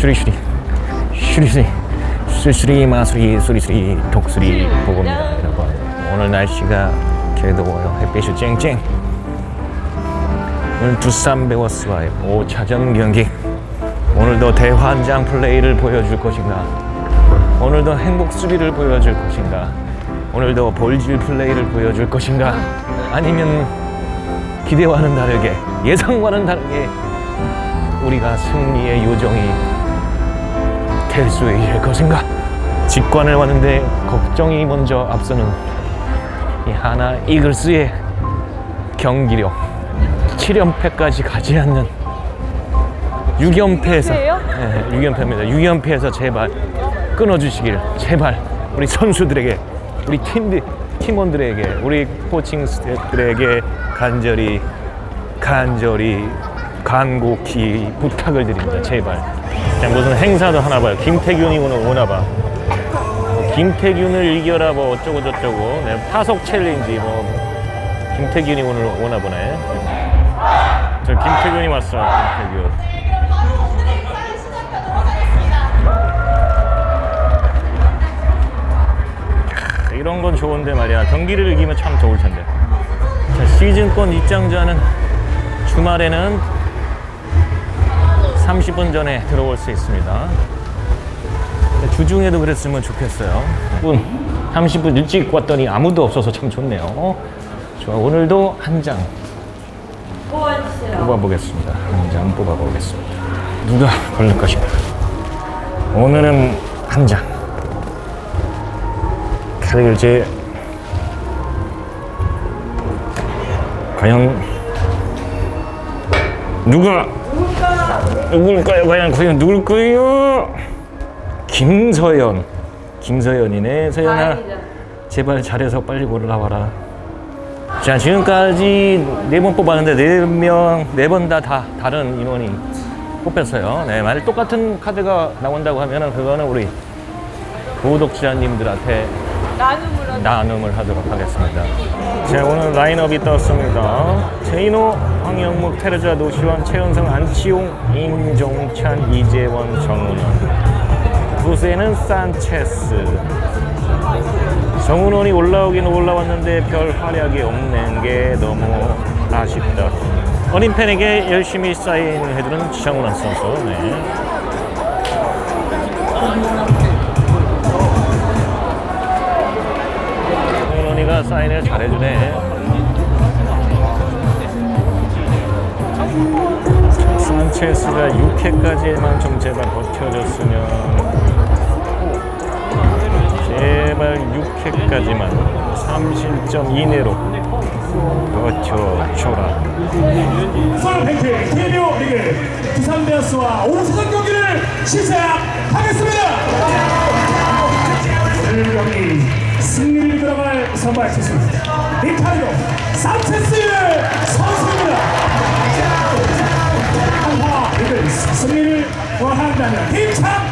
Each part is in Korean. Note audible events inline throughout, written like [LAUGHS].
수리수리. 수리수리. 수리수리 마수리 수리수리 독수리 보고입니다 여러분. 오늘 날씨가 그래도 더워요? 햇빛이 쨍쨍. 오늘 두산 베어스와의 5차전 경기. 오늘도 대환장 플레이를 보여줄 것인가? 오늘도 행복 수비를 보여줄 것인가? 오늘도 볼질 플레이를 보여줄 것인가? 아니면 기대와는 다르게 예상과는 다르게 우리가 승리의 요정이 될수 있을 것인가 직관을 왔는데 걱정이 먼저 앞서는 이 하나 이글스의 경기력 7연패까지 가지 않는 6연패에서 끝이에요? 네, 6연패입니다. 6연패에서 제발 끊어주시길 제발 우리 선수들에게 우리 팀들 팀원들에게 우리 코칭 스태프들에게 간절히 간절히 간곡히 부탁을 드립니다. 제발. 그냥 무슨 행사도 하나 봐요. 김태균이 오나 봐. 뭐 김태균을 이겨라 뭐 어쩌고 저쩌고 네, 타석 챌린지 뭐 김태균이 오늘 오나 보네. 저 김태균이 왔어요. 김태균. 크, 이런 건 좋은데 말이야. 경기를 이기면 참 좋을 텐데. 자, 시즌권 입장자는 주말에는 30분 전에 들어올 수 있습니다. 주중에도 그랬으면 좋겠어요. 30분, 30분 일찍 왔더니 아무도 없어서 참 좋네요. 좋아, 오늘도 한 장 뽑아주세요. 뽑아보겠습니다. 한 장 뽑아보겠습니다. 누가 걸릴 것인가? 오늘은 한 장. 카드 결제 과연 누가 누굴까요? 과연 과연 누굴까요? 김서연. 김서연이네. 서연아. 제발 잘해서 빨리 올라와라. 자, 지금까지 네 번 뽑았는데 네 명, 네 번 다 다 다른 인원이 뽑혔어요. 네, 만약 똑같은 카드가 나온다고 하면은 그거는 우리 구독자님들한테 나눔으로 나눔을 하도록 하겠습니다. 자, 오늘 라인업이 떴습니다. 제인호, 황영묵, 테레자, 노시환, 최은성, 안치용, 임종찬, 이재원, 정은원. 부세는 산체스. 정은원이 올라오긴 올라왔는데 별 활약이 없는 게 너무 아쉽다. 어린 팬에게 열심히 사인해주는 정은원 선수. 네. 사인을 잘해주네. 산체스가 6회까지만 좀 제발 버텨줬으면 제발 6회까지만 3실점 이내로 버텨줘라 서울 팬트 KBO 리그 두산 베어스와 5차전 경기를 시작하겠습니다. 오늘 경기 승리를 들어갈 선발 투수입니다. 리카르도 산체스 선수입니다. 한화 리그스 승리를 원한다면 힘찬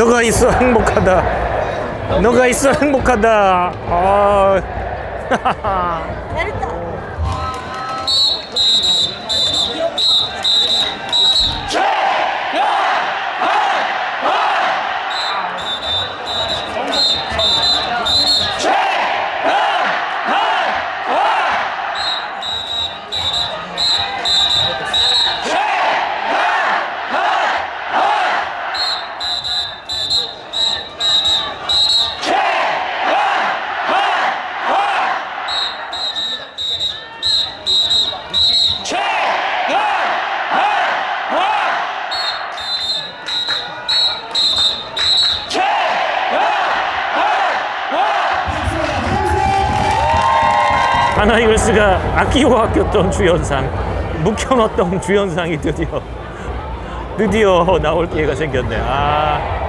너가 있어 행복하다. 너가 있어 행복하다. 아. [LAUGHS] 이글스가 아끼고 아꼈던 주연상 묵혀놨던 주연상이 드디어 드디어 나올 기회가 생겼네. 아.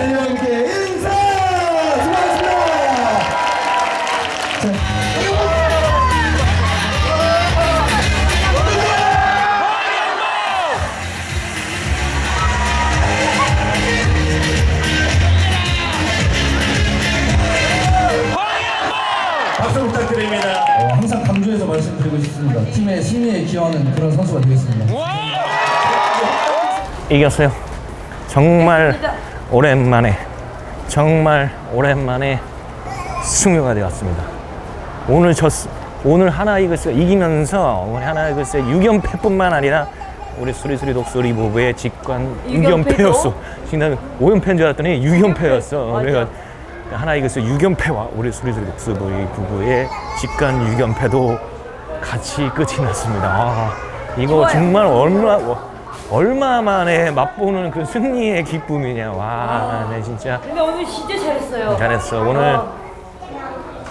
함께 인사! 수고하셨습니다. 자, 박수 부탁드립니다. 어, 항상 강조해서 말씀드리고 싶습니다. 팀의 승리에 기여하는 그런 선수가 되겠습니다. 이겼어요. 정말 오랜만에 정말 오랜만에 승료가 되었습니다. 오늘 졌 오늘 하나 이글스가 이기면서 오늘 하나 이글스의 6연패뿐만 아니라 우리 수리수리 독수리 부부의 직관 육연패도? 6연패였어. 지금 5연패인 줄 알았더니 6연패였어. 맞아. 그러니까 하나 이글스 6연패와 우리 수리수리 독수리 부부의 직관 6연패도 같이 끝이 났습니다. 아, 이거 좋아요. 정말 얼마 얼마 만에 맛보는 그 승리의 기쁨이냐. 와, 네 진짜 근데 오늘 진짜 잘했어요. 잘했어. 오늘 어,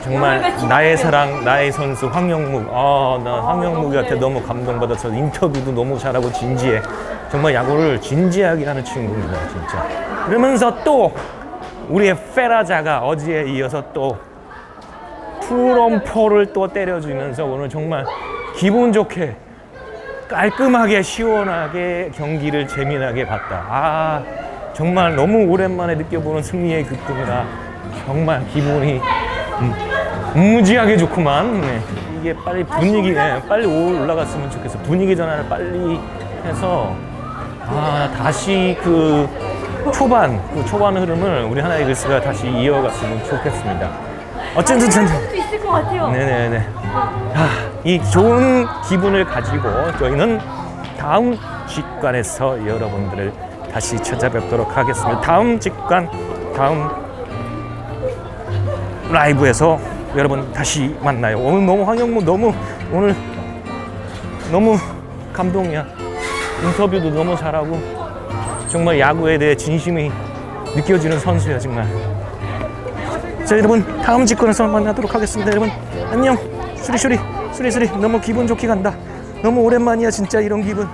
정말 나의. 사랑, 나의 선수 황영묵. 아, 나 황영묵한테 너무 감동받아서 인터뷰도 너무 잘하고 진지해. 정말 야구를 진지하게 하는 친구입니다, 진짜. 그러면서 또 우리의 페라자가 어제에 이어서 또 투런포를 또 때려주면서 오늘 정말 기분 좋게 깔끔하게 시원하게 경기를 재미나게 봤다. 아 정말 너무 오랜만에 느껴보는 승리의 기쁨이라 정말 기분이 음, 무지하게 좋구만. 네. 이게 빨리 분위기 네, 빨리 올라갔으면 좋겠어. 분위기 전환을 빨리 해서 아 다시 그 초반 그 초반 흐름을 우리 하나 이글스가 다시 이어갔으면 좋겠습니다. 어쨌든 전할 수도 있을 것 같아요. 네네네. 아, 이 좋은 기분을 가지고 저희는 다음 직관에서 여러분들을 다시 찾아뵙도록 하겠습니다. 다음 직관, 다음 라이브에서 여러분 다시 만나요. 오늘 너무 황영무 너무 오늘 너무 감동이야. 인터뷰도 너무 잘하고 정말 야구에 대해 진심이 느껴지는 선수야 정말. 자 여러분 다음 직관에서 만나도록 하겠습니다 여러분 안녕 수리수리 수리수리. 너무 기분 좋게 간다. 너무 오랜만이야 진짜 이런 기분